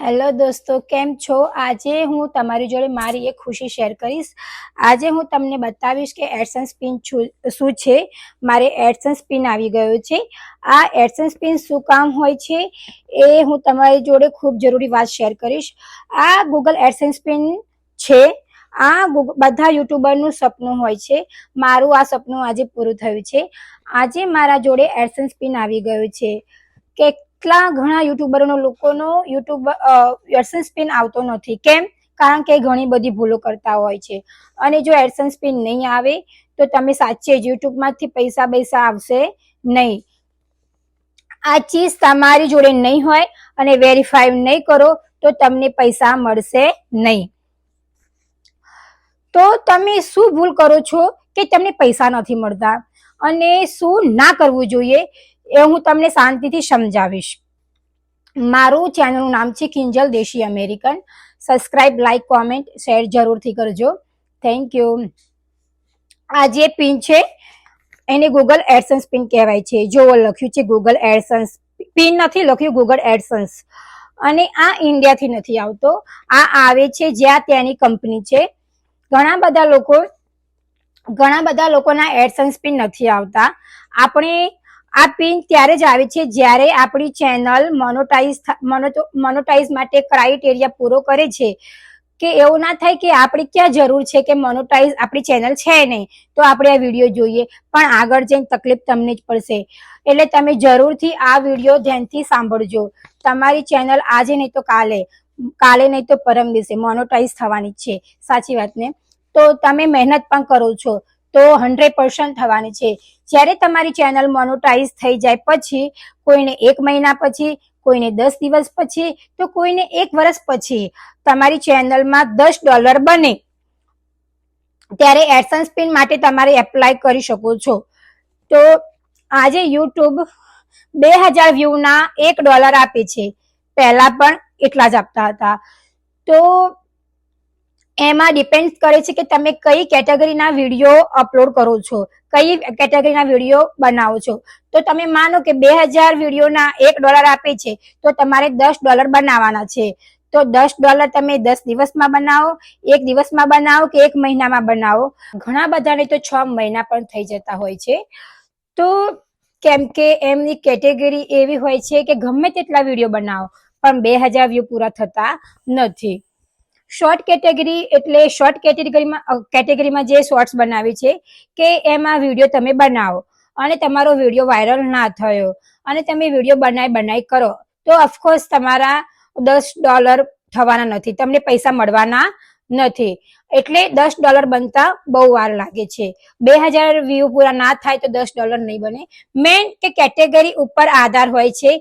Hello દોસ્તો, કેમ છો? આજે હું તમારી જોડે મારી એક ખુશી શેર કરીશ. આજે હું તમને બતાવીશ કે એડસન્સ પિન શું છે. મારે એડસન્સ પિન આવી ગયો છે. આ એડસન્સ પિન શું કામ હોય છે એ હું તમારી જોડે ખૂબ જરૂરી વાત શેર કરીશ. આ ગૂગલ એડસન્સ પિન છે. આ બધા યુટ્યુબરનું સપનું હોય છે. મારું આ સપનું આજે પૂરું થયું છે. આજે મારા જોડે એડસન્સ પિન આવી ગયું છે. કેટલા ઘણા યુટ્યુબરોનો, લોકોનો યુટ્યુબ એડસન્સ પિન આવતો નથી. કેમ? કારણ કે ઘણી બધી ભૂલો કરતા હોય છે. અને જો એડસન્સ પિન નહીં આવે, તો તમે સાચે જ યુટ્યુબમાંથી પૈસા પૈસા આવશે નહીં. આ ચીજ તમારી જોડે નહીં હોય અને વેરીફાઈ નહીં કરો, તો તમને પૈસા મળશે નહીં. તો તમે શું ભૂલ કરો છો કે તમને પૈસા નથી મળતા? અને શું ના કરવું જોઈએ? એ હું તમને શાંતિથી સમજાવીશ. મારું ચેનલનું નામ છે Kinjal Desi American. Subscribe like comment share જરૂરથી કરજો. થેન્ક યુ આ જે પિન છે, એને ગૂગલ એડસન્સ પિન કહેવાય છે. જો લખ્યું છે ગૂગલ એડસન્સ પિન નથી લખ્યું ગૂગલ એડસન્સ અને આ ઇન્ડિયાથી નથી આવતો. આ આવે છે જ્યાં ત્યાંની કંપની છે. ઘણા બધા લોકો, ઘણા બધા લોકોના એડસન્સ પિન નથી આવતા. આપણે આ પિન ત્યારે જ આવે છે જ્યારે આપણી ચેનલ મોનોટાઈઝ મોનોટાઈઝ માટે ક્રાઇટેરિયા પૂરો કરે છે. કે એવું ના થાય કે આપણે ક્યાં જરૂર છે કે મોનોટાઈઝ આપણી ચેનલ છે નહીં, તો આપણે આ વીડિયો જોઈએ. પણ આગળ જઈને તકલીફ તમને જ પડશે. એટલે તમે જરૂરથી આ વીડિયો ધ્યાનથી સાંભળજો. તમારી ચેનલ આજે નહીં તો કાલે કાલે નહીં તો પરમ દિવસે મોનોટાઈઝ થવાની છે. સાચી વાત ને? તો તમે મહેનત પણ કરો છો. તો હંડ્રેડ પર્સન્ટ થવાની છે. જ્યારે તમારી ચેનલ મોનોટાઈઝ થઈ જાય પછી, કોઈને એક મહિના પછી, કોઈને દસ દિવસ પછી, તો કોઈને એક વર્ષ પછી તમારી ચેનલમાં દસ ડોલર બને. ત્યારે એડસન્સ પિન માટે તમારે એપ્લાય કરી શકો છો. તો આજે યુટ્યુબ બે હજાર વ્યૂના એક ડોલર આપે છે. પહેલા પણ એટલા જ આપતા હતા. તો એમાં ડિપેન્ડ કરે છે કે તમે કઈ કેટેગરીના વીડિયો અપલોડ કરો છો, કઈ કેટેગરીના વીડિયો બનાવો છો. તો તમે માનો કે બે હજાર વિડીયોના એક ડોલર આપે છે, તો તમારે દસ ડોલર બનાવવાના છે. તો દસ ડોલર તમે દસ દિવસમાં બનાવો, એક દિવસમાં બનાવો કે એક મહિનામાં બનાવો? ઘણા બધાને તો છ મહિના પણ થઈ જતા હોય છે. તો કેમ કે એમની કેટેગરી એવી હોય છે કે ગમે તેટલા વીડિયો બનાવો, પણ બે હજાર વ્યૂ પૂરા થતા નથી. શોર્ટ કેટેગરી એટલે શોર્ટ કેટેગરીમાં કેટેગરીમાં જે શોર્ટ્સ બનાવી છે કે એમાં વીડિયો તમે બનાવો અને તમારો વીડિયો વાયરલ ના થયો અને તમે વીડિયો બનાવી બનાવી કરો. તો ઓફકોર્સ તમારા દસ ડોલર થવાના નથી, તમને પૈસા મળવાના નથી. એટલે દસ ડોલર બનતા બહુ વાર લાગે છે. બે હજાર વ્યૂ પૂરા ના થાય તો દસ ડોલર નહીં બને. મેન કે કેટેગરી ઉપર આધાર હોય છે.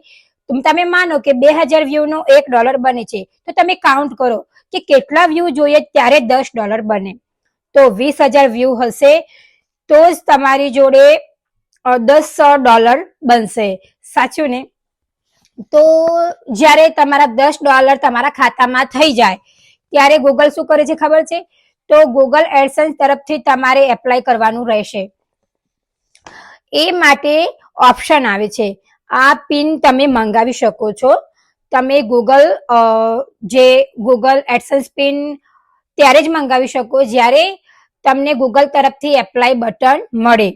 તમે માનો કે બે હજાર વ્યૂ નો એક ડોલર બને છે. તો તમે કાઉન્ટ કરો. કે કેટલા વ્યૂ જોઈએ ત્યારે દસ ડોલર બને. તો વીસ હજાર વ્યૂ હશે, તો જ તમારી જોડે દસ ડોલર બનશે. સાચું ને? તો જ્યારે તમારા દસ ડોલર તમારા ખાતામાં થઈ જાય, ત્યારે ગૂગલ શું કરે છે ખબર છે? તો ગૂગલ એડસન્સ તરફથી તમારે એપ્લાય કરવાનું રહેશે. એ માટે ઓપ્શન આવે છે. આ પિન તમે મંગાવી શકો છો. તમે ગૂગલ જે ગૂગલ એડસન્સ પિન ત્યારે જ મંગાવી શકો જ્યારે તમને ગૂગલ તરફથી એપ્લાય બટન મળે.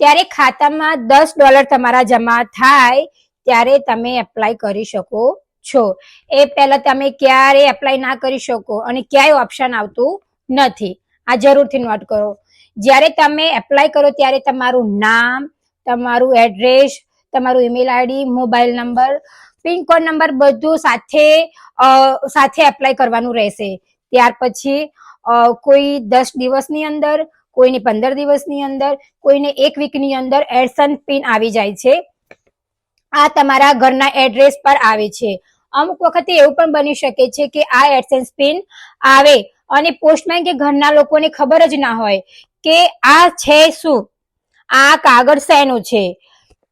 ત્યારે ખાતામાં દસ ડોલર તમારા જમા થાય ત્યારે તમે એપ્લાય કરી શકો છો. એ પહેલા તમે ક્યારે એપ્લાય ના કરી શકો અને ક્યાંય ઓપ્શન આવતું નથી. આ જરૂરથી નોટ કરો. જ્યારે તમે એપ્લાય કરો ત્યારે તમારું નામ, તમારું એડ્રેસ તમારું email ID mobile number pin code number બધું સાથે સાથે એપ્લાય કરવાનું રહેશે. ત્યાર પછી કોઈ દસ દિવસની અંદર, કોઈને પંદર દિવસની અંદર, કોઈને એક વીકની અંદર એડસન પિન આવી જાય છે. આ તમારા ઘરના એડ્રેસ પર આવે છે. અમુક વખતે એવું પણ બની શકે છે કે આ એડસન્સ પિન આવે અને પોસ્ટમેન કે ઘરના લોકોને ખબર જ ના હોય કે આ છે શું? આ કાગળ શેનું છે?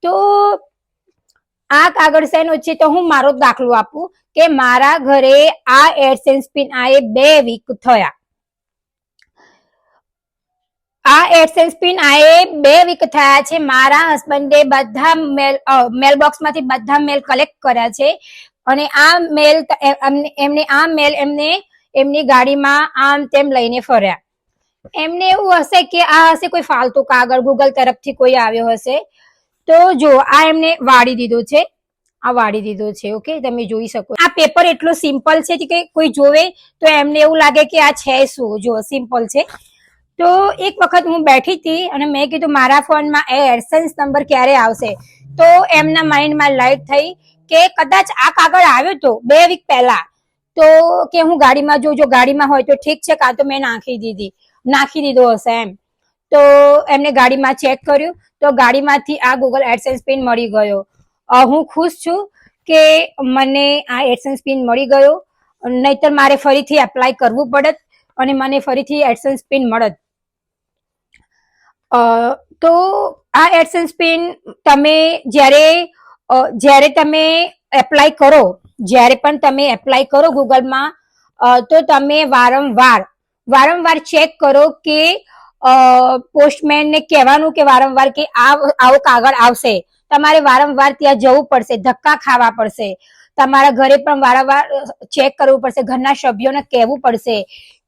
તો આ કાગળ સાઈન વચ્ચે તો હું મારો દાખલો આપું કે મારા ઘરે આ એડસેન્સ પિન આએ બે વીક થયા. આ એડસેન્સ પિન આએ બે વીક થયા છે. મારા હસબન્ડે બધા મેલ મેલબોક્સમાંથી બધા મેલ કલેક્ટ કર્યા છે. અને આ મેલ એમને આ મેલ એમને, એમની ગાડીમાં આમ તેમ લઈને ફર્યા. એમને એવું હશે કે આ હશે કોઈ ફાલતુ કાગળ ગૂગલ તરફથી કોઈ આવ્યો હશે. તો જો, આ એમને વાળી દીધો છે. આ વાળી દીધો છે, ઓકે? તમે જોઈ શકો. આ પેપર એટલો સિમ્પલ છે કે કોઈ જોવે તો એમને એવું લાગે કે આ છે શું? જો, સિમ્પલ છે. તો એક વખત હું બેઠી હતી અને મેં કીધું, મારા ફોનમાં એ એડસન્સ નંબર ક્યારે આવશે? તો એમના માઇન્ડમાં લાઈટ થઈ કે કદાચ આ કાગળ આવ્યો તો, બે વીક પહેલા. તો કે હું ગાડીમાં જો ગાડીમાં હોય તો ઠીક છે, કાં તો મેં નાખી દીધી. નાખી દીધો હશે એમ. તો એમને ગાડીમાં ચેક કર્યું. તો ગાડીમાંથી આ ગૂગલ એડસેન્સ પિન મળી ગયો. હું ખુશ છું કે મને આ એડસેન્સ પિન મળી ગયો. નહીતર મારે ફરીથી એપ્લાય કરવું પડત અને મને ફરીથી એડસેન્સ પિન મળત. તો આ એડસેન્સ પિન તમે જ્યારે જ્યારે તમે એપ્લાય કરો, જ્યારે પણ તમે એપ્લાય કરો ગૂગલમાં તો તમે વારંવાર વારંવાર ચેક કરો કે પોસ્ટમેનને કહેવાનું કે વારંવાર કે આવો કાગળ આવશે. તમારે વારંવાર ત્યાં જવું પડશે, ધક્કા ખાવા પડશે. તમારા ઘરે પણ વારંવાર ચેક કરવું પડશે, ઘરના સભ્યોને કહેવું પડશે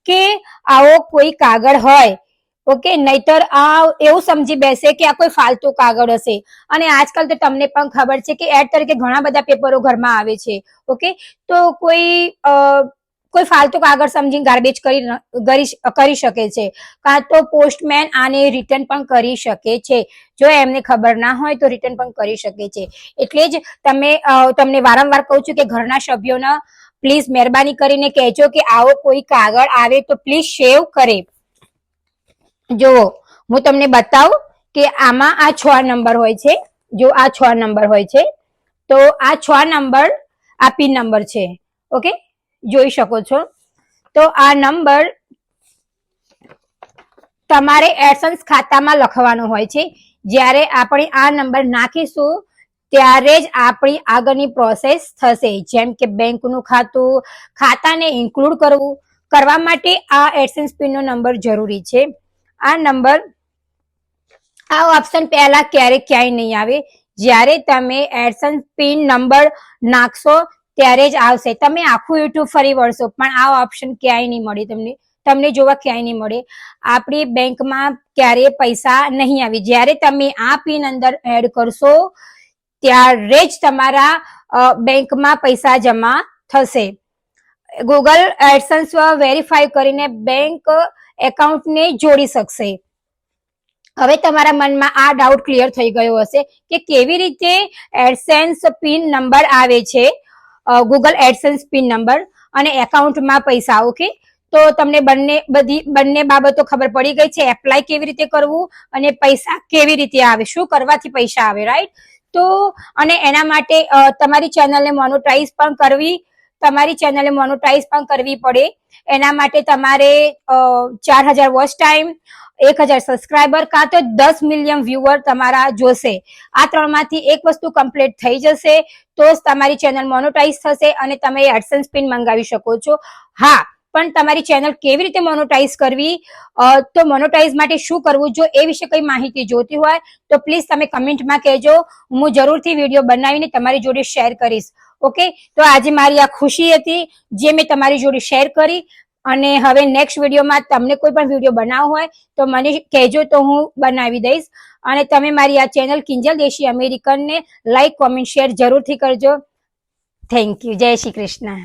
કે આવો કોઈ કાગળ હોય. ઓકે નહીતર આ એવું સમજી બેસે કે આ કોઈ ફાલતુ કાગળ હશે. અને આજકાલ તો તમને પણ ખબર છે કે એડ તરીકે ઘણા બધા પેપરો ઘરમાં આવે છે. ઓકે તો કોઈ કોઈ ફાલતુ કાગળ સમજીને ગાર્બેજ કરી કરી કરી શકે છે. કાં તો પોસ્ટમેન આને રિટર્ન પણ કરી શકે છે. જો એમને ખબર ના હોય તો રિટર્ન પણ કરી શકે છે. એટલે જ તમે તમને વારંવાર કહું છું કે ઘરના સભ્યોના પ્લીઝ મહેરબાની કરીને કહેજો કે આવો કોઈ કાગળ આવે તો પ્લીઝ સેવ કરે. જુઓ, હું તમને બતાવું કે આમાં આ છ નંબર હોય છે. જો આ છ નંબર હોય છે, તો આ છ નંબર આ પિન નંબર છે. ઓકે જોઈ શકો છો. તો આ નંબર તમારે એડસન્સ ખાતામાં લખવાનો હોય છે. જ્યારે આપણે આ નંબર નાખીશું, ત્યારે જ આપણી આગળની પ્રોસેસ થશે. જેમ કે બેંકનું ખાતું, ખાતાને ઇન્ક્લુડ કરવું. કરવા માટે આ એડસન્સ પિનનો નંબર જરૂરી છે. આ નંબર, આ ઓપ્શન પહેલા ક્યારેય ક્યાંય નહીં આવે. જ્યારે તમે એડસન્સ પિન નંબર નાખશો ત્યારે જ આવશે. તમે આખું યુટ્યુબ ફરી વળશો, પણ આ ઓપ્શન ક્યાંય નહીં મળે તમને. તમને જોવા ક્યાંય નહીં મળે. આપણી બેંકમાં ક્યારેય પૈસા નહીં આવે. જ્યારે તમે આ પિન અંદર એડ કરશો, ત્યારે જ તમારા બેંકમાં પૈસા જમા થશે. ગૂગલ એડસન્સ વેરીફાઈ કરીને બેંક એકાઉન્ટને જોડી શકશે. હવે તમારા મનમાં આ ડાઉટ ક્લિયર થઈ ગયો હશે કે કેવી રીતે એડસેન્સ પિન નંબર આવે છે? ગૂગલ એડસન્સ પિન નંબર અને એકાઉન્ટમાં પૈસા, ઓકે? તો તમને બંને બધી, બંને બાબતો ખબર પડી ગઈ છે. એપ્લાય કેવી રીતે કરવું અને પૈસા કેવી રીતે આવે? શું કરવાથી પૈસા આવે રાઈટ તો, અને એના માટે તમારી ચેનલને મોનોટાઈઝ પણ કરવી, તમારી ચેનલને મોનોટાઈઝ પણ કરવી પડે. એના માટે તમારે ચાર હજાર વોચ ટાઈમ એક હજાર સબસ્ક્રાઈબર કાં તો દસ મિલિયન વ્યુઅર તમારા જોશે. આ ત્રણમાંથી એક વસ્તુ કમ્પ્લીટ થઈ જશે તો જ તમારી ચેનલ મોનોટાઈઝ થશે અને તમે એડસન્સ પિન મંગાવી શકો છો. હા, પણ તમારી ચેનલ કેવી રીતે મોનોટાઈઝ કરવી? તો મોનોટાઈઝ માટે શું કરવું જો એ વિશે કઈ માહિતી જોતી હોય, તો પ્લીઝ તમે કમેન્ટમાં કહેજો. હું જરૂરથી વીડિયો બનાવીને તમારી જોડે શેર કરીશ. ઓકે? તો આજે મારી આ ખુશી હતી, જે મેં તમારી જોડે શેર કરી. અને હવે નેક્સ્ટ વિડીયોમાં તમને કોઈ પણ વીડિયો બનાવવો હોય તો મને કહેજો તો હું બનાવી દઈશ. અને તમે મારી આ ચેનલ કિંજલ દેશી અમેરિકનને લાઈક કોમેન્ટ શેર જરૂરથી કરજો. થેન્ક યુ જય શ્રી કૃષ્ણ.